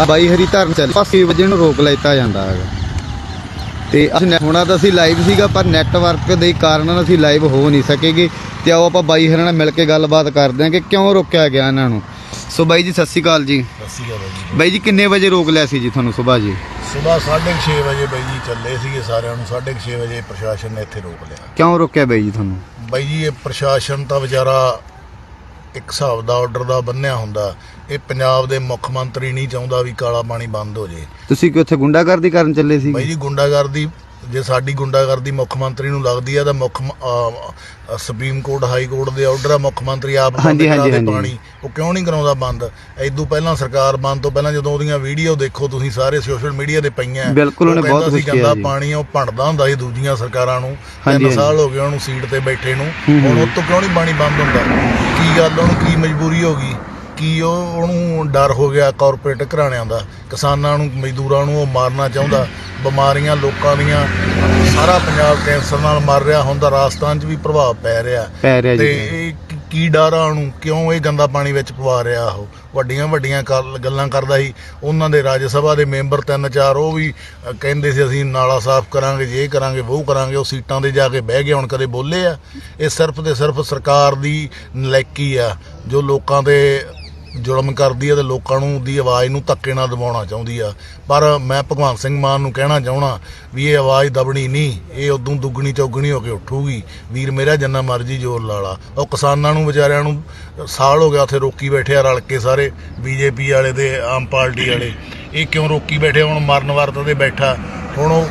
ਆ ਬਾਈ ਹਰੀ ਧਰਨ ਚੱਲ ਪਾਸੇ ਵਜੇ ਨੂੰ ਰੋਕ ਲੈਤਾ ਜਾਂਦਾ ਹੈਗਾ। ਤੇ ਅਸੀਂ ਹੁਣ ਤਾਂ ਅਸੀਂ ਲਾਈਵ ਸੀਗਾ ਪਰ ਨੈਟਵਰਕ ਦੇ ਕਾਰਨ ਅਸੀਂ ਲਾਈਵ ਹੋ ਨਹੀਂ ਸਕੇਗੇ। ਤੇ ਆਓ ਆਪਾਂ ਬਾਈ ਹਰਾਂ ਨਾਲ ਮਿਲ ਕੇ ਗੱਲਬਾਤ ਕਰਦੇ ਹਾਂ ਕਿ ਕਿਉਂ ਰੋਕਿਆ ਗਿਆ ਇਹਨਾਂ ਨੂੰ। ਸੋ ਬਾਈ ਜੀ ਸਤਿ ਸ਼੍ਰੀ ਅਕਾਲ ਜੀ। ਬਾਈ ਜੀ। ਕਿੰਨੇ ਵਜੇ ਰੋਕ ਲਿਆ ਸੀ ਜੀ ਤੁਹਾਨੂੰ ਸਵੇਰ ਜੀ? ਸਵੇਰ 6:30 ਵਜੇ ਬਾਈ ਜੀ ਚੱਲੇ ਸੀਗੇ ਸਾਰਿਆਂ ਨੂੰ 6:30 ਵਜੇ ਪ੍ਰਸ਼ਾਸਨ ਨੇ ਇੱਥੇ ਰੋਕ ਲਿਆ। ਕਿਉਂ ਰੋਕਿਆ ਬਾਈ ਜੀ ਤੁਹਾਨੂੰ? ਬਾਈ ਜੀ ਇਹ ਪ੍ਰਸ਼ਾਸਨ ਤਾਂ ਵਿਚਾਰਾ ਇੱਕ ਹਿਸਾਬ ਦਾ ਆਰਡਰ ਦਾ ਬੰਨਿਆ ਹੁੰਦਾ। ਇਹ ਪੰਜਾਬ ਦੇ ਮੁੱਖ ਮੰਤਰੀ ਨਹੀਂ ਚਾਹੁੰਦਾ ਵੀ ਕਾਲਾ ਪਾਣੀ ਬੰਦ ਹੋ ਜੇ। ਤੁਸੀਂ ਕਿ ਉੱਥੇ ਗੁੰਡਾਗਰਦੀ ਕਰਨ ਚੱਲੇ ਸੀ ਬਾਈ ਜੀ ਗੁੰਡਾਗਰਦੀ ਜੇ ਸਾਡੀ ਗੁੰਡਾਗਰਦੀ ਮੁੱਖ ਮੰਤਰੀ ਨੂੰ ਲੱਗਦੀ ਆ ਤਾਂ ਮੁੱਖ ਸੁਪਰੀਮ ਕੋਰਟ ਹਾਈ ਕੋਰਟ ਦੇ ਆਰਡਰ ਆ ਮੁੱਖ ਮੰਤਰੀ ਆਪ ਹਾਂਜੀ, ਹਾਂਜੀ। ਪਾਣੀ। ਉਹ ਕਿਉਂ ਨਹੀਂ ਕਰਾਉਂਦਾ ਬੰਦ? ਐਦੋਂ ਪਹਿਲਾਂ ਸਰਕਾਰ ਬੰਦ ਤੋਂ ਪਹਿਲਾਂ ਜਦੋਂ ਉਹਦੀਆਂ ਵੀਡੀਓ ਦੇਖੋ ਤੁਸੀਂ ਸਾਰੇ ਸੋਸ਼ਲ ਮੀਡੀਆ ਤੇ ਪਈਆਂ। ਬਿਲਕੁਲ, ਉਹ ਉਹਨੇ ਬਹੁਤ ਗੰਦਾ ਜੀ। ਪਾਣੀ ਉਹ ਭੰਡਦਾ ਹੁੰਦਾ ਸੀ ਦੂਜੀਆਂ ਸਰਕਾਰਾਂ ਨੂੰ। ਤਿੰਨ ਸਾਲ ਹੋ ਗਏ ਉਹਨੂੰ ਸੀਟ ਤੇ ਬੈਠੇ ਨੂੰ। ਹੁਣ। ਉਹ ਤੋਂ ਕਿਉਂ ਨਹੀਂ ਪਾਣੀ ਬੰਦ ਹੁੰਦਾ? ਕੀ ਗੱਲ ਉਹਨੂੰ ਕੀ ਮਜਬੂਰੀ ਹੋ ਗਈ? ਕੀ ਉਹ ਉਹਨੂੰ ਡਰ ਹੋ ਗਿਆ ਕਾਰਪੋਰੇਟ ਘਰਾਣਿਆਂ ਦਾ। ਕਿਸਾਨਾਂ ਨੂੰ ਮਜ਼ਦੂਰਾਂ ਨੂੰ ਉਹ ਮਾਰਨਾ ਚਾਹੁੰਦਾ। ਬਿਮਾਰੀਆਂ ਲੋਕਾਂ ਦੀਆਂ। ਸਾਰਾ ਪੰਜਾਬ ਕੈਂਸਰ ਨਾਲ ਮਰ ਰਿਹਾ ਹੁੰਦਾ। ਰਾਜਸਥਾਨ 'ਚ ਵੀ ਪ੍ਰਭਾਵ ਪੈ ਰਿਹਾ। ਪੈ ਰਿਹਾ ਤੇ ਇਹ ਕੀ- ਡਰ ਆ ਉਹਨੂੰ? ਕਿਉਂ ਇਹ ਗੰਦਾ ਪਾਣੀ ਵਿੱਚ ਪਵਾ ਰਿਹਾ ਉਹ? ਵੱਡੀਆਂ ਵੱਡੀਆਂ ਗੱਲ- ਕਰਦਾ ਸੀ। ਉਹਨਾਂ ਦੇ ਰਾਜ ਸਭਾ ਦੇ ਮੈਂਬਰ ਤਿੰਨ ਚਾਰ ਉਹ ਵੀ ਕਹਿੰਦੇ ਸੀ ਅਸੀਂ ਨਾਲਾ ਸਾਫ਼ ਕਰਾਂਗੇ ਜੇ ਕਰਾਂਗੇ ਉਹ ਕਰਾਂਗੇ ਉਹ ਸੀਟਾਂ ਤੇ ਜਾ ਕੇ ਬਹਿ ਗਏ ਹੁਣ ਕਦੇ ਬੋਲੇ ਆ। ਇਹ ਸਿਰਫ ਤੇ ਸਿਰਫ ਸਰਕਾਰ ਦੀ ਨਲਾਇਕੀ ਆ ਜੋ ਲੋਕਾਂ ਦੇ ਜ਼ੁਲਮ ਕਰਦੀ ਆ ਤੇ ਲੋਕਾਂ ਨੂੰ ਦੀ ਆਵਾਜ਼ ਨੂੰ ਧੱਕੇ ਨਾਲ ਦਬਾਉਣਾ ਚਾਹੁੰਦੀ ਆ। ਪਰ ਮੈਂ ਭਗਵੰਤ ਸਿੰਘ ਮਾਨ ਨੂੰ ਕਹਿਣਾ ਚਾਹਣਾ ਵੀ ਇਹ ਆਵਾਜ਼ ਦਬਣੀ ਨਹੀਂ, ਇਹ ਉਦੋਂ ਦੁੱਗਣੀ ਚੌਗਣੀ ਹੋ ਕੇ ਉੱਠੂਗੀ। ਵੀਰ ਮੇਰਾ ਜਿੰਨਾ ਮਰਜ਼ੀ ਜ਼ੋਰ ਲਾ ਲਾ। ਉਹ ਕਿਸਾਨਾਂ ਨੂੰ, ਵਿਚਾਰਿਆਂ ਨੂੰ ਸਾਲ ਹੋ ਗਿਆ ਉੱਥੇ ਰੋਕੀ ਬੈਠੇ ਆ ਰਲ ਕੇ ਸਾਰੇ ਬੀਜੇਪੀ ਵਾਲੇ ਤੇ ਆਮ ਪਾਰਟੀ ਵਾਲੇ। ਇਹ ਕਿਉਂ ਰੋਕੀ ਬੈਠੇ ਹੁਣ ਮਰਨ ਵਰਤ ਤੇ ਬੈਠਾ। ਹੁਣ ਉਹ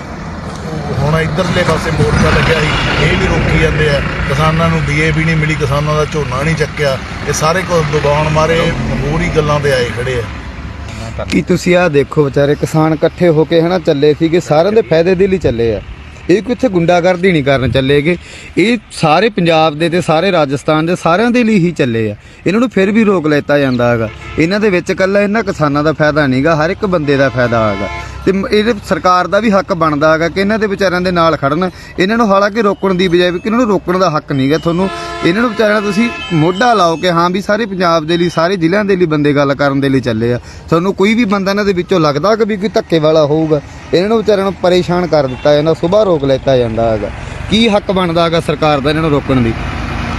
ਹੁਣ ਇਧਰਲੇ ਪਾਸੇ ਮੋਰਚਾ ਲੱਗਿਆ ਸੀ, ਇਹ ਵੀ ਰੋਕੀ ਜਾਂਦੇ ਆ। ਕਿਸਾਨਾਂ ਨੂੰ ਡੀਏਪੀ ਨਹੀਂ ਮਿਲੀ, ਕਿਸਾਨਾਂ ਦਾ ਝੋਨਾ ਨਹੀਂ ਚੱਕਿਆ। ਇਹ ਸਾਰੇ ਕੁਝ ਦਬਾਉਣ ਮਾਰੇ ਹੋਰ ਹੀ ਗੱਲਾਂ ਤੇ ਆਏ ਖੜੇ ਆ। ਕੀ ਤੁਸੀਂ ਆਹ ਦੇਖੋ ਵਿਚਾਰੇ, ਕਿਸਾਨ ਇਕੱਠੇ ਹੋ ਕੇ ਹਨਾ ਚੱਲੇ ਸੀਗੇ, ਸਾਰਿਆਂ ਦੇ ਫਾਇਦੇ ਦੇ ਲਈ ਚੱਲੇ ਆ। ਇਹ ਕੋਈ ਇੱਥੇ ਗੁੰਡਾਗਰਦੀ ਨਹੀਂ ਕਰਨ ਚੱਲੇਗੇ ਇਹ ਸਾਰੇ ਪੰਜਾਬ ਦੇ ਤੇ ਸਾਰੇ ਰਾਜਸਥਾਨ ਦੇ ਸਾਰਿਆਂ ਦੇ ਲਈ ਹੀ ਚੱਲੇ ਆ। ਇਹਨਾਂ ਨੂੰ ਫਿਰ ਵੀ ਰੋਕ ਲੈਤਾ ਜਾਂਦਾ ਹੈਗਾ। ਇਹਨਾਂ ਦੇ ਵਿੱਚ ਇਕੱਲਾ ਇਹਨਾਂ ਕਿਸਾਨਾਂ ਦਾ ਫਾਇਦਾ ਨਹੀਂਗਾ ਹਰ ਇੱਕ ਬੰਦੇ ਦਾ ਫਾਇਦਾ ਹੈਗਾ। ਤੇ ਇਹਦੇ ਸਰਕਾਰ ਦਾ ਵੀ ਹੱਕ ਬਣਦਾ ਹੈਗਾ ਕਿ ਇਹਨਾਂ ਦੇ ਵਿਚਾਰਿਆਂ ਦੇ ਨਾਲ ਖੜਨ। ਇਹਨਾਂ ਨੂੰ ਹਾਲਾਂਕਿ ਰੋਕਣ ਦੀ ਬਜਾਏ ਵੀ ਕਿ ਇਹਨਾਂ ਨੂੰ ਰੋਕਣ ਦਾ ਹੱਕ ਨਹੀਂਗਾ ਤੁਹਾਨੂੰ ਇਹਨਾਂ ਨੂੰ ਵਿਚਾਰਿਆਂ ਨੂੰ ਤੁਸੀਂ ਮੋਢਾ ਲਾਓ ਕਿ ਹਾਂ ਵੀ ਸਾਰੇ ਪੰਜਾਬ ਦੇ ਲਈ, ਸਾਰੇ ਜ਼ਿਲ੍ਹਿਆਂ ਦੇ ਲਈ ਬੰਦੇ ਗੱਲ ਕਰਨ ਦੇ ਲਈ ਚੱਲੇ ਆ। ਤੁਹਾਨੂੰ ਕੋਈ ਵੀ ਬੰਦਾ ਇਹਨਾਂ ਦੇ ਵਿੱਚੋਂ ਲੱਗਦਾ ਕਿ ਵੀ ਕੋਈ ਧੱਕੇ ਵਾਲਾ ਹੋਊਗਾ, ਇਹਨਾਂ ਨੂੰ ਵਿਚਾਰਿਆਂ ਨੂੰ ਪਰੇਸ਼ਾਨ ਕਰ ਦਿੱਤਾ ਜਾਂਦਾ ਸਵੇਰ ਰੋਕ ਲੈਤਾ ਜਾਂਦਾ ਹੈਗਾ। ਕੀ ਹੱਕ ਬਣਦਾ ਹੈਗਾ ਸਰਕਾਰ ਦਾ ਇਹਨਾਂ ਨੂੰ ਰੋਕਣ ਦੀ?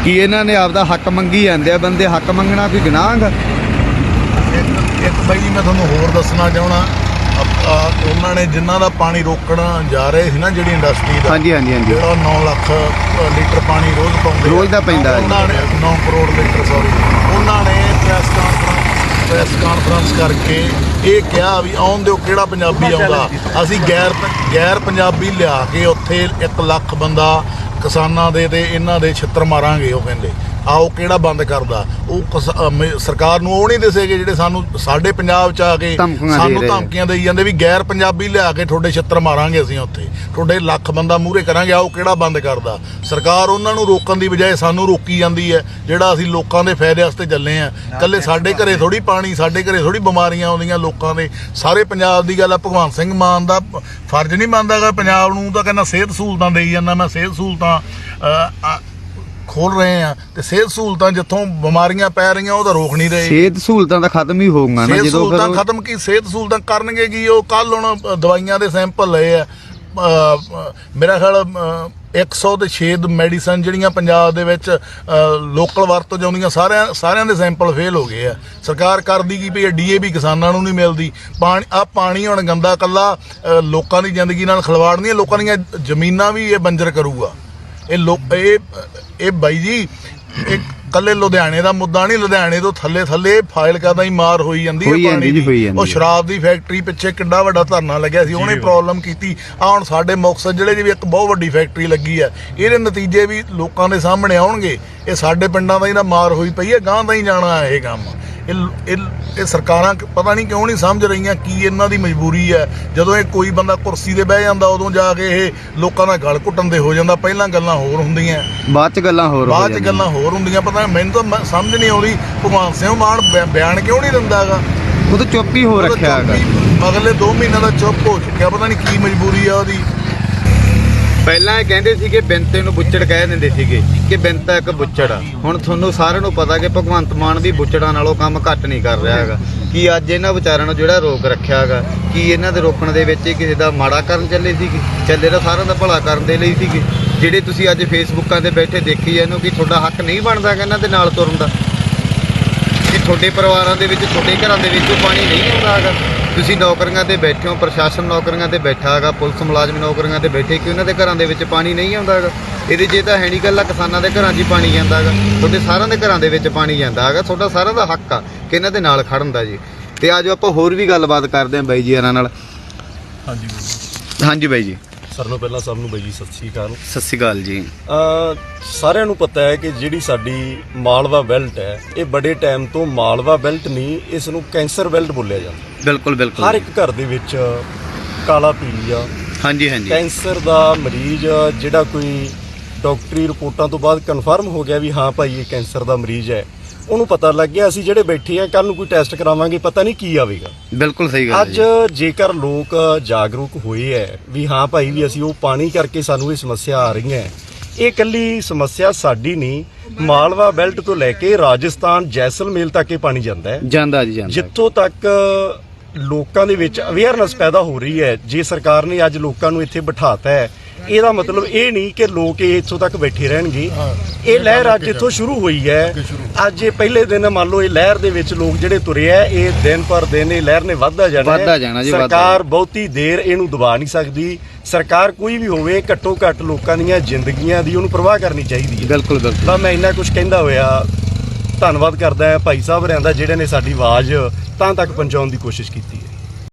ਕੀ ਇਹਨਾਂ ਨੇ ਆਪਦਾ ਹੱਕ ਮੰਗੀ ਜਾਂਦੇ ਆ? ਬੰਦੇ ਹੱਕ ਮੰਗਣਾ ਕੋਈ ਗੁਨਾਹ ਹੈਗਾ? ਇੱਕ ਇੱਕ ਬਾਈ ਜੀ ਮੈਂ ਤੁਹਾਨੂੰ ਹੋਰ ਦੱਸਣਾ ਚਾਹਣਾ ਉਹਨਾਂ ਨੇ ਜਿਨ੍ਹਾਂ ਦਾ ਪਾਣੀ ਰੋਕਣ ਜਾ ਰਹੇ ਸੀ ਨਾ ਜਿਹੜੀ ਇੰਡਸਟਰੀ ਦਾ ਹਾਂਜੀ ਹਾਂਜੀ ਹਾਂਜੀ। ਜਿਹੜਾ 9 ਲੱਖ ਅ, ਲੀਟਰ ਪਾਣੀ ਰੋਜ਼ ਪਾਉਂਦੇ ਰੋਜ਼ ਦਾ ਪੈਂਦਾ ਹੈ। ਉਹਨਾਂ ਨੇ 9 ਕਰੋੜ ਲੀਟਰ ਸੌਰੀ ਉਹਨਾਂ ਨੇ ਪ੍ਰੈਸ ਕਾਨਫਰੰਸ ਪ੍ਰੈਸ ਕਾਨਫਰੰਸ ਕਰਕੇ ਇਹ ਕਿਹਾ ਵੀ ਆਉਣ ਦਿਓ ਕਿਹੜਾ ਪੰਜਾਬੀ ਆਉਂਦਾ? ਅਸੀਂ ਗੈਰ ਗੈਰ ਪੰਜਾਬੀ ਲਿਆ ਕੇ ਉੱਥੇ 1 ਲੱਖ ਬੰਦਾ ਕਿਸਾਨਾਂ ਦੇ ਤੇ ਇਹਨਾਂ ਦੇ ਛਿੱਤਰ ਮਾਰਾਂਗੇ ਉਹ ਕਹਿੰਦੇ। ਆਓ ਕਿਹੜਾ ਬੰਦ ਕਰਦਾ? ਉਹ ਸਰਕਾਰ ਨੂੰ ਉਹ ਨਹੀਂ ਦੱਸੇਗੇ ਜਿਹੜੇ ਸਾਨੂੰ ਸਾਡੇ ਪੰਜਾਬ ਚ ਆ ਕੇ ਸਾਨੂੰ। ਧਮਕੀਆਂ ਦੇਈ ਜਾਂਦੇ ਵੀ ਗੈਰ ਪੰਜਾਬੀ ਲਿਆ ਕੇ ਤੁਹਾਡੇ ਛਿੱਤਰ ਮਾਰਾਂਗੇ ਅਸੀਂ ਉੱਥੇ। ਤੁਹਾਡੇ ਲੱਖ ਬੰਦਾ ਮੂਹਰੇ ਕਰਾਂਗੇ ਆਓ ਕਿਹੜਾ ਬੰਦ ਕਰਦਾ? ਸਰਕਾਰ ਉਹਨਾਂ ਨੂੰ ਰੋਕਣ ਦੀ ਬਜਾਏ ਸਾਨੂੰ ਰੋਕੀ ਜਾਂਦੀ ਹੈ ਜਿਹੜਾ ਅਸੀਂ ਲੋਕਾਂ ਦੇ ਫਾਇਦੇ ਵਾਸਤੇ ਚੱਲੇ ਆ। ਕੱਲੇ ਸਾਡੇ ਘਰੇ ਥੋੜੀ ਪਾਣੀ ਸਾਡੇ ਘਰੇ ਥੋੜੀ ਬਿਮਾਰੀਆਂ ਆਉਂਦੀਆਂ ਲੋਕਾਂ ਦੇ। ਸਾਰੇ ਪੰਜਾਬ ਦੀ ਗੱਲ ਆ ਭਗਵੰਤ ਸਿੰਘ ਮਾਨ ਦਾ ਫਰਜ਼ ਨਹੀਂ ਬਣਦਾਗਾ ਪੰਜਾਬ ਨੂੰ ਤਾਂ ਕਹਿੰਦਾ ਸਿਹਤ ਸਹੂਲਤਾਂ ਦੇਈ ਜਾਂਦਾ ਮੈਂ ਸਿਹਤ ਸਹੂਲਤਾਂ ਖੋਲ ਰਹੇ ਆ ਤੇ ਸਿਹਤ ਸਹੂਲਤਾਂ ਜਿੱਥੋਂ ਬਿਮਾਰੀਆਂ ਪੈ ਰਹੀਆਂ ਉਹ ਤਾਂ ਰੋਕ ਨਹੀਂ ਰਹੇ। ਸਿਹਤ ਸਹੂਲਤਾਂ ਤਾਂ ਖਤਮ ਹੀ ਹੋਊਗਾ ਨਾ ਸਿਹਤ ਜਦੋਂ ਫਿਰ ਸਹੂਲਤਾਂ ਖਤਮ ਕੀ? ਸਿਹਤ ਸਹੂਲਤਾਂ ਕਰਨਗੇ ਕੀ? ਉਹ ਕੱਲ ਹੁਣ ਦਵਾਈਆਂ ਦੇ ਸੈਂਪਲ ਲਏ ਆ। ਮੇਰਾ ਖਿਆਲ ਅ, 100 ਤੇ 6 ਮੈਡੀਸਨ ਜਿਹੜੀਆਂ ਪੰਜਾਬ ਦੇ ਵਿੱਚ ਲੋਕਲ ਵਰਤੋਂ ਜਾਂਦੀਆਂ ਸਾਰਿਆਂ ਸਾਰਿਆਂ ਦੇ ਸੈਂਪਲ ਫੇਲ ਹੋ ਗਏ ਆ। ਸਰਕਾਰ ਕਰਦੀ ਕੀ ਪਈ ਡੀਏਪੀ ਕਿਸਾਨਾਂ ਨੂੰ ਨਹੀਂ ਮਿਲਦੀ। ਪਾਣੀ ਆ ਪਾਣੀ ਹੁਣ ਗੰਦਾ ਕੱਲਾ ਲੋਕਾਂ ਦੀ ਜ਼ਿੰਦਗੀ ਨਾਲ ਖਿਲਵਾੜ ਨਹੀਂ ਲੋਕਾਂ ਦੀਆਂ ਜ਼ਮੀਨਾਂ ਵੀ ਇਹ ਬੰਜਰ ਕਰੂਗਾ। ਇਹ ਲੋਕ ਇਹ ਇਹ ਬਾਈ ਜੀ ਇਹ ਕੱਲੇ ਲੁਧਿਆਣੇ ਦਾ ਮੁੱਦਾ ਨਹੀਂ ਲੁਧਿਆਣੇ ਤੋਂ ਥੱਲੇ ਥੱਲੇ ਫਾਈਲ ਕਰਦਾ ਹੀ ਮਾਰ ਹੋਈ ਜਾਂਦੀ ਹੈ ਜਾਂਦੀ ਪਾਣੀ ਜੀ, ਹੋਈ ਦੀ ਜਾਂਦੀ ਉਹ ਹੈ। ਸ਼ਰਾਬ ਦੀ ਫੈਕਟਰੀ ਪਿੱਛੇ ਕਿੰਨਾ ਵੱਡਾ ਧਰਨਾ ਲੱਗਿਆ ਸੀ ਉਹਨੇ ਪ੍ਰੋਬਲਮ ਕੀਤੀ। ਆ ਹੁਣ ਸਾਡੇ ਮੁਕਤਸਰ ਜ਼ਿਲ੍ਹੇ 'ਚ ਵੀ ਇੱਕ ਬਹੁਤ ਵੱਡੀ ਫੈਕਟਰੀ ਲੱਗੀ ਹੈ। ਇਹਦੇ ਨਤੀਜੇ ਵੀ ਲੋਕਾਂ ਦੇ ਸਾਹਮਣੇ ਆਉਣਗੇ। ਇਹ ਸਾਡੇ ਪਿੰਡਾਂ ਦਾ ਹੀ ਨਾ ਮਾਰ ਹੋਈ ਪਈ ਹੈ ਗਾਂ ਦਾ ਹੀ ਜਾਣਾ ਹੈ ਇਹ ਕੰਮ। ਇਹ ਇਹ ਸਰਕਾਰਾਂ ਪਤਾ ਨਹੀਂ ਕਿਉਂ ਨਹੀਂ ਸਮਝ ਰਹੀਆਂ ਕੀ ਇਹਨਾਂ ਦੀ ਮਜਬੂਰੀ ਹੈ। ਜਦੋਂ ਇਹ ਕੋਈ ਬੰਦਾ ਕੁਰਸੀ ਤੇ ਬਹਿ ਜਾਂਦਾ ਉਦੋਂ ਜਾ ਕੇ ਇਹ ਲੋਕਾਂ ਦਾ ਗਲ ਘੁੱਟਣ ਦੇ ਹੋ ਜਾਂਦਾ। ਪਹਿਲਾਂ ਗੱਲਾਂ ਹੋਰ ਹੁੰਦੀਆਂ। ਬਾਅਦ ਚ ਗੱਲਾਂ ਹੋਰ ਬਾਅਦ ਚ। ਗੱਲਾਂ ਹੋਰ ਹੁੰਦੀਆਂ। ਪਤਾ ਮੈਨੂੰ ਤਾਂ ਸਮਝ ਨਹੀਂ ਆਉਂਦੀ ਭਗਵਾਨ ਸਿੰਘ ਮਾਨ ਬਿਆਨ ਕਿਉਂ ਨਹੀਂ ਦਿੰਦਾਗਾ ਉਹ ਤਾਂ ਚੁੱਪ ਹੀ ਹੋ ਰੱਖਿਆ ਹੈਗਾ। ਅਗਲੇ 2 ਮਹੀਨਿਆਂ ਦਾ ਚੁੱਪ ਹੋ ਚੁੱਕਿਆ। ਪਤਾ ਨਹੀਂ ਕੀ ਮਜਬੂਰੀ ਆ ਉਹਦੀ। ਪਹਿਲਾਂ ਇਹ ਕਹਿੰਦੇ ਸੀ ਕਿ ਬਿੰਤੇ ਨੂੰ ਬੁੱਚੜ ਕਹਿ ਦਿੰਦੇ ਸੀਗੇ ਕਿ ਬਿੰਤਾ ਇੱਕ ਬੁੱਚੜ ਆ। ਹੁਣ ਤੁਹਾਨੂੰ ਸਾਰਿਆਂ ਨੂੰ ਪਤਾ ਕਿ ਭਗਵੰਤ ਮਾਨ ਵੀ ਬੁੱਚੜਾਂ ਨਾਲੋਂ ਕੰਮ ਘੱਟ ਨਹੀਂ ਕਰ ਰਿਹਾ ਹੈਗਾ। ਕੀ ਅੱਜ ਇਹਨਾਂ ਵਿਚਾਰਿਆਂ ਨੂੰ ਜਿਹੜਾ ਰੋਕ ਰੱਖਿਆ ਹੈਗਾ, ਕੀ ਇਹਨਾਂ ਦੇ ਰੋਕਣ ਦੇ ਵਿੱਚ ਇਹ ਕਿਸੇ ਦਾ ਮਾੜਾ ਕਰਨ ਚੱਲੇ ਸੀਗੇ? ਚੱਲੇ ਤਾਂ ਸਾਰਿਆਂ ਦਾ ਭਲਾ ਕਰਨ ਦੇ ਲਈ ਸੀਗੇ। ਜਿਹੜੇ ਤੁਸੀਂ ਅੱਜ ਫੇਸਬੁੱਕਾਂ ਤੇ ਬੈਠੇ ਦੇਖੀ ਜਾਂਦੇ ਕਿ ਤੁਹਾਡਾ ਹੱਕ ਨਹੀਂ ਬਣਦਾ ਗਾ ਇਹਨਾਂ ਦੇ ਨਾਲ ਤੁਰਨ ਦਾ। ਕਿ ਤੁਹਾਡੇ ਪਰਿਵਾਰਾਂ ਦੇ ਵਿੱਚ, ਤੁਹਾਡੇ ਘਰਾਂ ਦੇ ਵਿੱਚ ਉਹ ਪਾਣੀ ਨਹੀਂ ਆਉਂਦਾ ਹੈਗਾ। ਤੁਸੀਂ ਨੌਕਰੀਆਂ ਤੇ ਬੈਠੇ ਹੋ ਪ੍ਰਸ਼ਾਸਨ ਨੌਕਰੀਆਂ ਤੇ ਬੈਠਾ ਹੈਗਾ ਪੁਲਿਸ ਮੁਲਾਜ਼ਮ ਨੌਕਰੀਆਂ ਤੇ ਬੈਠੇ ਕਿ ਉਹਨਾਂ ਦੇ ਘਰਾਂ ਦੇ ਵਿੱਚ ਪਾਣੀ ਨਹੀਂ ਆਉਂਦਾ ਹੈਗਾ? ਇਹਦੇ ਜੇ ਤਾਂ ਹੈ ਨਹੀਂ ਗੱਲ ਆ ਕਿਸਾਨਾਂ ਦੇ ਘਰਾਂ 'ਚ ਹੀ ਪਾਣੀ ਜਾਂਦਾ ਹੈਗਾ ਤੁਹਾਡੇ ਸਾਰਿਆਂ ਦੇ ਘਰਾਂ ਦੇ ਵਿੱਚ ਪਾਣੀ ਜਾਂਦਾ ਹੈਗਾ ਤੁਹਾਡਾ ਸਾਰਿਆਂ ਦਾ ਹੱਕ ਆ ਕਿ ਇਹਨਾਂ ਦੇ ਨਾਲ ਖੜਨ ਦਾ ਜੀ। ਤੇ ਆਜੋ ਆਪਾਂ ਹੋਰ ਵੀ ਗੱਲਬਾਤ ਕਰਦੇ ਹਾਂ ਬਾਈ ਜੀ ਇਹਨਾਂ ਨਾਲ। ਹਾਂਜੀ। ਹਾਂਜੀ ਬਾਈ ਜੀ। ਸਾਰਿਆਂ ਨੂੰ ਪਹਿਲਾਂ ਸਭ ਨੂੰ ਬਾਈ ਜੀ ਸਤਿ ਸ਼੍ਰੀ ਅਕਾਲ। ਸਤਿ ਸ਼੍ਰੀ ਅਕਾਲ ਜੀ। ਅ ਸਾਰਿਆਂ ਨੂੰ ਪਤਾ ਹੈ ਕਿ ਜਿਹੜੀ ਸਾਡੀ ਮਾਲਵਾ ਬੈਲਟ ਹੈ ਇਹ ਬੜੇ ਟਾਈਮ ਤੋਂ ਮਾਲਵਾ ਬੈਲਟ ਨਹੀਂ ਇਸ ਨੂੰ ਕੈਂਸਰ ਬੈਲਟ ਬੋਲਿਆ ਜਾਂਦਾ ਬਿਲਕੁਲ ਬਿਲਕੁਲ ਹਰ ਇੱਕ ਘਰ ਦੇ ਵਿੱਚ ਕਾਲਾ ਪੀਲੀਆ ਹਾਂਜੀ ਹਾਂਜੀ। ਕੈਂਸਰ ਦਾ ਮਰੀਜ਼ ਜਿਹੜਾ ਕੋਈ ਡਾਕਟਰੀ ਰਿਪੋਰਟਾਂ ਤੋਂ ਬਾਅਦ ਕਨਫਰਮ ਹੋ ਗਿਆ ਵੀ ਹਾਂ ਭਾਈ ਇਹ ਕੈਂਸਰ ਦਾ ਮਰੀਜ਼ ਹੈ। ਉਹਨੂੰ ਪਤਾ ਲੱਗ ਗਿਆ ਅਸੀਂ ਜਿਹੜੇ ਬੈਠੇ ਆ ਕੱਲ ਨੂੰ ਕੋਈ ਟੈਸਟ ਕਰਾਵਾਂਗੇ ਪਤਾ ਨਹੀਂ ਕੀ ਆਵੇਗਾ। ਬਿਲਕੁਲ ਸਹੀ ਗੱਲ ਹੈ ਅੱਜ ਜੇਕਰ ਲੋਕ ਜਾਗਰੂਕ ਹੋਏ ਐ ਵੀ ਹਾਂ ਭਾਈ ਵੀ ਅਸੀਂ ਉਹ ਪਾਣੀ ਕਰਕੇ ਸਾਨੂੰ ਇਹ ਸਮੱਸਿਆ ਆ ਰਹੀਆਂ ਹੈ। ਇਹ ਕੱਲੀ ਸਮੱਸਿਆ ਸਾਡੀ ਨਹੀਂ ਮਾਲਵਾ ਬੈਲਟ ਤੋਂ ਲੈ ਕੇ ਰਾਜਸਥਾਨ ਜੈਸਲਮੇਰ ਤੱਕ ਇਹ ਪਾਣੀ ਜਾਂਦਾ ਹੈ। ਜਾਂਦਾ ਜੀ ਜਾਂਦਾ। ਜਿੱਥੋਂ ਤੱਕ ਲੋਕਾਂ ਦੇ ਵਿੱਚ ਅਵੇਅਰਨੈਸ ਪੈਦਾ ਹੋ ਰਹੀ ਹੈ ਜੇ ਸਰਕਾਰ ਨੇ ਅੱਜ ਲੋਕਾਂ ਨੂੰ ਇੱਥੇ ਬਿਠਾਤਾ ਹੈ ਇਹਦਾ ਮਤਲਬ ਇਹ ਨਹੀਂ ਕਿ ਲੋਕ ਇਹ ਇੱਥੋਂ ਤੱਕ ਬੈਠੇ ਰਹਿਣਗੇ। ਇਹ ਲਹਿਰ ਅੱਜ ਇੱਥੋਂ ਸ਼ੁਰੂ ਹੋਈ ਹੈ। ਅੱਜ ਇਹ ਪਹਿਲੇ ਦਿਨ ਮੰਨ ਲਓ ਇਹ ਲਹਿਰ ਦੇ ਵਿੱਚ ਲੋਕ ਜਿਹੜੇ ਤੁਰੇ ਆ ਇਹ ਦਿਨ ਪਰ ਦਿਨ ਇਹ ਲਹਿਰ ਨੇ ਵੱਧਦਾ ਜਾਣਾ ਹੈ। ਵੱਧਦਾ ਜਾਣਾ ਜੀ, ਵੱਧਦਾ ਸਰਕਾਰ ਬਹੁਤੀ ਦੇਰ ਇਹਨੂੰ ਦਬਾ ਨਹੀਂ ਸਕਦੀ। ਸਰਕਾਰ ਕੋਈ ਵੀ ਹੋਵੇ ਘੱਟੋ ਘੱਟ ਲੋਕਾਂ ਦੀਆਂ ਜ਼ਿੰਦਗੀਆਂ ਦੀ ਉਹਨੂੰ ਪਰਵਾਹ ਕਰਨੀ ਚਾਹੀਦੀ ਹੈ। ਬਿਲਕੁਲ ਬਿਲਕੁਲ। ਤਾਂ ਮੈਂ ਇੰਨਾ ਕੁਝ ਕਹਿੰਦਾ ਹੋਇਆ। ਧੰਨਵਾਦ ਕਰਦਾ ਹਾਂ ਭਾਈ ਸਾਹਿਬ ਰਿਆਂ ਦਾ ਜਿਹੜੇ ਨੇ ਸਾਡੀ ਆਵਾਜ਼ ਤਾਂ ਤੱਕ ਪਹੁੰਚਾਉਣ ਦੀ ਕੋਸ਼ਿਸ਼ ਕੀਤੀ ਹੈ।